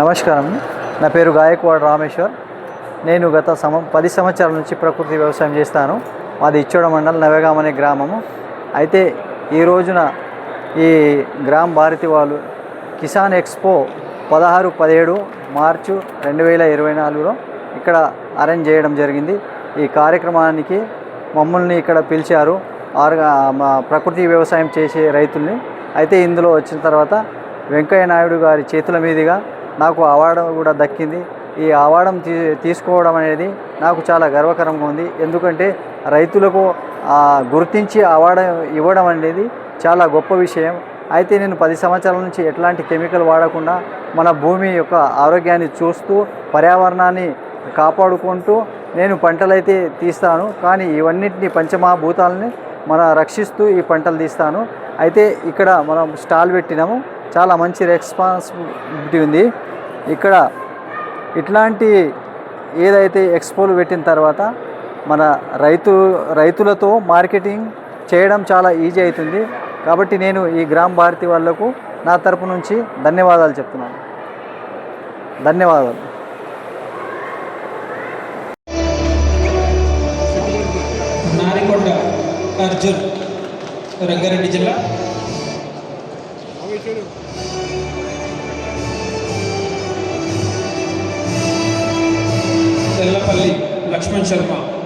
నమస్కారం. నా పేరు గాయక్వాడ్ రామేశ్వర్. నేను గత సమ పది సంవత్సరాల నుంచి ప్రకృతి వ్యవసాయం చేస్తాను. మాది ఇచ్చోడ మండలం నవేగాం అనే గ్రామము. అయితే ఈ రోజున ఈ గ్రామ్ భారతి వాళ్ళు కిసాన్ ఎక్స్పో పదహారు పదిహేడు మార్చు రెండు వేల ఇరవై నాలుగులో ఇక్కడ అరేంజ్ చేయడం జరిగింది. ఈ కార్యక్రమానికి మమ్మల్ని ఇక్కడ పిలిచారు. ఆరుగా మా ప్రకృతి వ్యవసాయం చేసే రైతుల్ని. అయితే ఇందులో వచ్చిన తర్వాత వెంకయ్య నాయుడు గారి చేతుల మీదుగా నాకు అవార్డు కూడా దక్కింది. ఈ అవార్డం తీ తీసుకోవడం అనేది నాకు చాలా గర్వకరంగా ఉంది. ఎందుకంటే రైతులకు గుర్తించి అవార్డు ఇవ్వడం అనేది చాలా గొప్ప విషయం. అయితే నేను పది సంవత్సరాల నుంచి ఎట్లాంటి కెమికల్ వాడకుండా మన భూమి యొక్క ఆరోగ్యాన్ని చూస్తూ పర్యావరణాన్ని కాపాడుకుంటూ నేను పంటలైతే తీస్తాను. కానీ ఇవన్నిటిని పంచమహాభూతాలని మన రక్షిస్తూ ఈ పంటలు తీస్తాను. అయితే ఇక్కడ మనం స్టాల్ పెట్టినాము. చాలా మంచి రెస్పాన్సిబిలిటీ ఉంది. ఇక్కడ ఇట్లాంటి ఏదైతే ఎక్స్పోలు పెట్టిన తర్వాత మన రైతు రైతులతో మార్కెటింగ్ చేయడం చాలా ఈజీ అవుతుంది. కాబట్టి నేను ఈ గ్రామ భారతి వాళ్ళకు నా తరపు నుంచి ధన్యవాదాలు చెప్తున్నాను. ధన్యవాదాలు. నారికొండ అర్జున్ రంగారెడ్డి జిల్లా. లక్ష్మణ్ శర్మ.